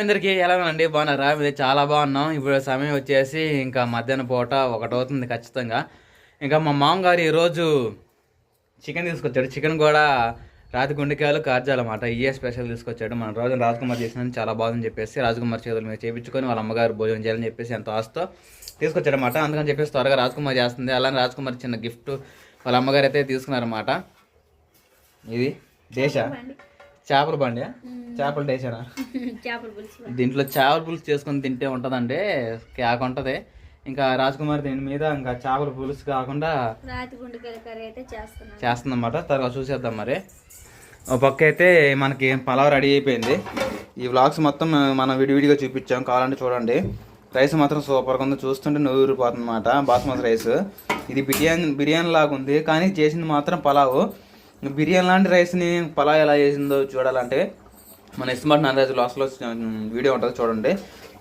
అందరికీ ఎలా ఉందండి బాగున్నారా? మీరు చాలా బాగున్నాం. ఇప్పుడు సమయం వచ్చేసి ఇంకా మధ్యాహ్నం పూట ఒకటి అవుతుంది ఖచ్చితంగా. ఇంకా మా మామగారు ఈరోజు చికెన్ తీసుకొచ్చాడు. చికెన్ కూడా రాతి గుండెకాయలు కార్జాలు అనమాట ఇయే స్పెషల్ తీసుకొచ్చాడు. మన రోజు రాజకుమార్ చేసిన చాలా బాగుందని చెప్పేసి రాజకుమార్ చేతులు మీద చేయించుకొని వాళ్ళ అమ్మగారు భోజనం చేయాలని చెప్పేసి ఎంతో ఆస్తో తీసుకొచ్చాడు అనమాట అందుకని చెప్పేసి త్వరగా రాజకుమార్ చేస్తుంది. అలానే రాజకుమార్ చిన్న గిఫ్ట్ వాళ్ళ అమ్మగారు అయితే తీసుకున్నారన్నమాట. ఇది దేశ. చేపల బండి? చేపల పులుసు దీంట్లో చేపల పులుసు చేసుకొని తింటే ఉంటుందంటే కేక ఉంటుంది. ఇంకా రాజకుమార్ దీని మీద ఇంకా చేపల పులుసు కాకుండా చేస్తుందన్నమాట. తర్వాత చూసేద్దాం మరి. ఒక పక్క అయితే మనకి పలావ్ రెడీ అయిపోయింది. ఈ వ్లాగ్స్ మొత్తం మనం విడివిడిగా చూపించాం. కావాలంటే చూడండి. రైస్ మాత్రం సూపర్గా ఉంది. చూస్తుంటే నవ్వు ఊరిపోతుంది అనమాట బాస్మతి రైస్. ఇది బిర్యానీ బిర్యానీ లాగా ఉంది కానీ చేసింది మాత్రం పలావ్. బిర్యానీ లాంటి రైస్ని పలావ్ ఎలా చేసిందో చూడాలంటే మన ఇస్మార్ట్ నాన్ లాస్ట్లో వీడియో ఉంటుంది చూడండి.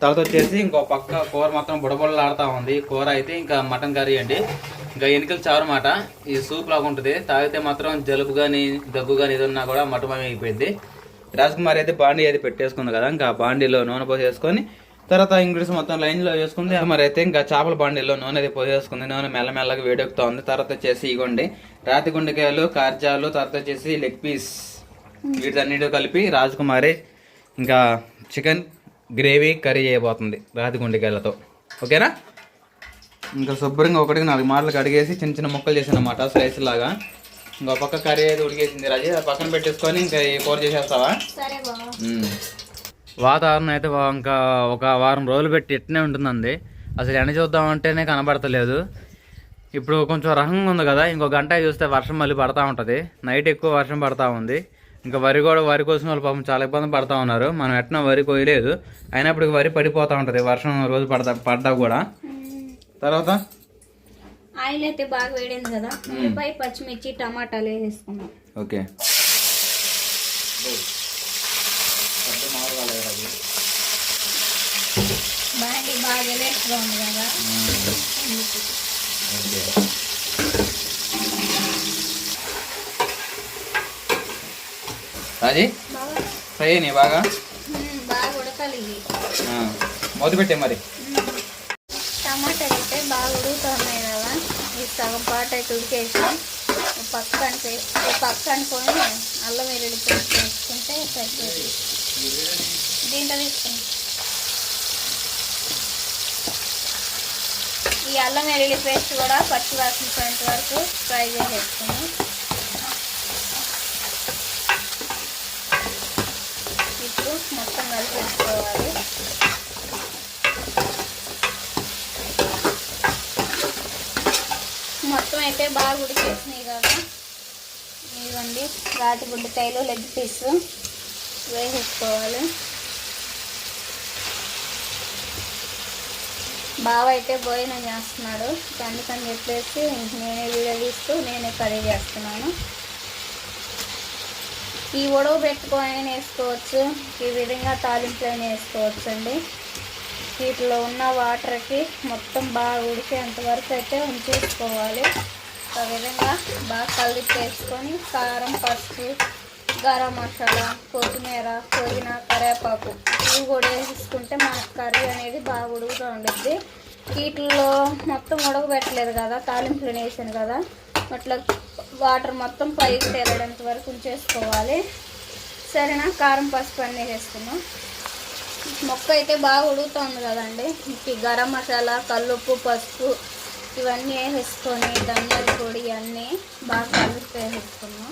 తర్వాత వచ్చేసి ఇంకో పక్క కూర మాత్రం బుడబుడలాడుతూ ఉంది. కూర అయితే ఇంకా మటన్ కర్రీ అండి. ఇంకా ఎన్నికలు చారు మాట ఈ సూప్ లాగా ఉంటుంది. తాగితే మాత్రం జలుబు కానీ దగ్గు కానీ ఏదన్నా కూడా మటమయం అయిపోయింది. రాజకుమారి అయితే బాండీ అయితే పెట్టేసుకుంది కదా. ఇంకా బాండీలో నూనె పోసేసుకొని తర్వాత ఇంగ్లీష్ మొత్తం లైన్లో వేసుకుంది. మరి అయితే ఇంకా చేపల బాండీలో నూనె అయితే పోసేసుకుంది. నూనె మెల్లమెల్లగా వేడెక్కుతా ఉంది. తర్వాత వచ్చేసి ఇగోండి. రాతి గుండెకాయలు కార్జాలు తర్వాత వచ్చేసి లెగ్ పీస్ వీటన్నిటి కలిపి రాజకుమారి ఇంకా చికెన్ గ్రేవీ కర్రీ చేయబోతుంది రాతి గుండెకాయలతో. ఓకేనా? ఇంకా శుభ్రంగా ఒకటికి నాలుగు మాటలు కడిగేసి చిన్న చిన్న ముక్కలు చేసాను అనమాట స్లైస్ లాగా. ఇంకో పక్క కర్రీ అయితే ఉడికేసింది రాజీ. పక్కన పెట్టేసుకొని ఇంకా కూర చేసేస్తావా? సరే. వాతావరణం అయితే వా- ఇంకా ఒక వారం రోజులు పెట్టి ఇట్నే ఉంటుందండి. అసలు ఎండ చూద్దామంటేనే కనబడతలేదు. ఇప్పుడు కొంచెం రకంగా ఉంది కదా ఇంకో గంట చూస్తే వర్షం మళ్ళీ పడతా ఉంటుంది. నైట్ ఎక్కువ వర్షం పడతా ఉంది. ఇంకా వరి కూడా వరి కోసిన వాళ్ళు పాపం చాలా ఇబ్బంది పడతా ఉన్నారు. మనం ఎట్లా వరి కోయలేదు. అయినప్పటికీ వరి పడిపోతూ ఉంటుంది. వర్షం రోజు పడతా పడ్డా కూడా. తర్వాత? ఆయిల్ అయితే బాగా వేడింది కదా. ఉల్లిపాయ పచ్చిమిర్చి టమాటాలు వేసేసుకున్నాం. ఓకే. బాండి బాగా ఎలేట్గా ఉంది కదా. రాజీ? బాగా ఫ్రై నీ బాగా? ఉడకాలి మూత పెట్టే మరి. ఉమ్. టమాటాలు అయితే బాగా ఉడుకుతున్నాయి కదా. ఈ సగం పాట అయితే ఉడికేసి. ఈ పక్కన పేస్ట్ ఈ పక్కన కొని అల్లం వెల్లుల్లి పేస్ట్ వేసుకుంటే సరిపోతుంది. దీంట్లో తీసుకుని ఈ అల్లం వెల్లుల్లి పేస్ట్ కూడా పచ్చి వాసన పోయేంత వరకు ఫ్రై చేసేసుకుని ఇప్పుడు మొత్తం కలిపేసుకోవాలి. మొత్తం అయితే బాగా ఉడికేసినాయి కదా. ఇవ్వండి రాతి గుండెకాయలు లెగ్ పీస్ వేసేసుకోవాలి. బావ అయితే భోజనం చేస్తున్నాడు. అందుకని చెప్పేసి నేనే వీడియో తీస్తూ నేనే కర్రీ చేస్తున్నాను. ఈ ఉడవ పెట్టుకొని వేసుకోవచ్చు ఈ విధంగా తాలింపులు వేసుకోవచ్చు అండి వీటిలో ఉన్న వాటర్కి మొత్తం బాగా ఉడికేంత వరకు అయితే ఉంచేసుకోవాలి. ఆ విధంగా బాగా కలిపి వేసుకొని కారం పసుపు గరం మసాలా కొత్తిమీర పుదీనా కరివేపాకు. ఇవి కూడా వేసుకుంటే మన కర్రీ అనేది బాగా ఉడుకుతూ ఉండుద్ది. వీటిల్లో మొత్తం ఉడకబెట్టలేదు కదా తాలింపులు వేసాను కదా. అట్లా వాటర్ మొత్తం పైకి తేలడంత వరకు ఉంచేసుకోవాలి. సరేనా? కారం పసుపు అన్నీ వేసుకున్నాం మొక్క అయితే బాగా ఉడుకుతుంది కదండి. ఈ గరం మసాలా కల్లుప్పు పసుపు ఇవన్నీ వేసేసుకొని ధనియాల పొడి అన్నీ బాగా కలిపి వేసేసుకున్నాం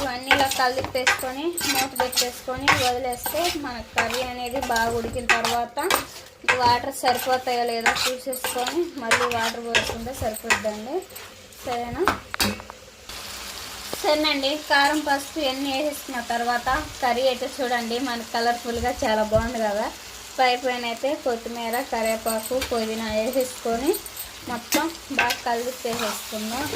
ఇవన్నీ ఇలా కలిపేసుకొని మూత పెట్టేసుకొని వదిలేస్తే మన కర్రీ అనేది బాగా ఉడికిన తర్వాత వాటర్ సరిపోతాయో లేదో చూసేసుకొని మళ్ళీ వాటర్ పోసుకుంటే సరిపోద్దండి. సరేనా? సరేనండి. కారం పసుపు ఇవన్నీ వేసేసుకున్న తర్వాత కర్రీ అయితే చూడండి మనకి కలర్ఫుల్గా చాలా బాగుంది కదా. పై పైన అయితే కొత్తిమీర కరివేపాకు పుదీనా వేసేసుకొని మొత్తం బాగా కలిపి వేసేసుకుందాం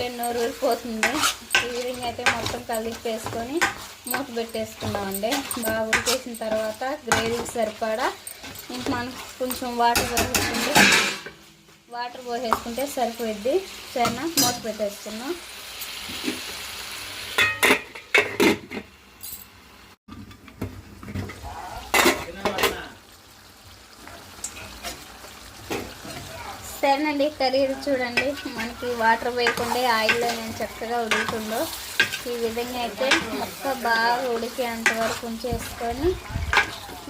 చూసుకుంటే నోరు ఊరిపోతుంది ఈ అయితే మొత్తం కలిపేసుకొని మూత అండి బాగా ఉడికేసిన తర్వాత గ్రేవీకి సరిపడా ఇంక మనకు కొంచెం వాటర్ పోసేసుకుంటే వాటర్ పోసేసుకుంటే సరిపోయిద్ది. సరేనా? మూత పెట్టేసుకున్నాం సరేనండి కర్రీ చూడండి. మనకి వాటర్ వేయకుండా ఆయిల్లో నేను చక్కగా ఉడుకుతుందో. ఈ విధంగా అయితే మొక్క బాగా ఉడికేంత వరకు ఉంచేసుకొని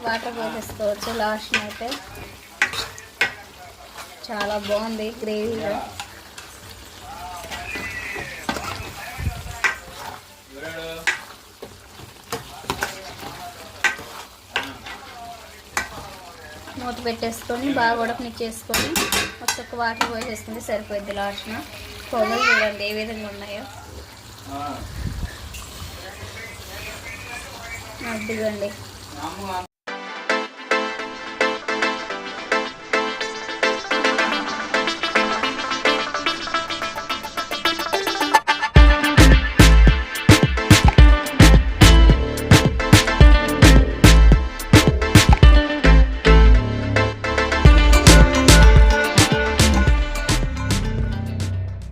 వాటర్ పోసేసుకోవచ్చు. లాస్ట్ అయితే. చాలా బాగుంది గ్రేవీగా. మూత పెట్టేసుకొని బాగా ఉడకనిచ్చేసుకొని ఒక్కొక్క వాటర్ పోసేసుకుంటే సరిపోద్ది లాస్ట్న. పొగలు చూడండి ఏ విధంగా ఉన్నాయో. అదిగోండి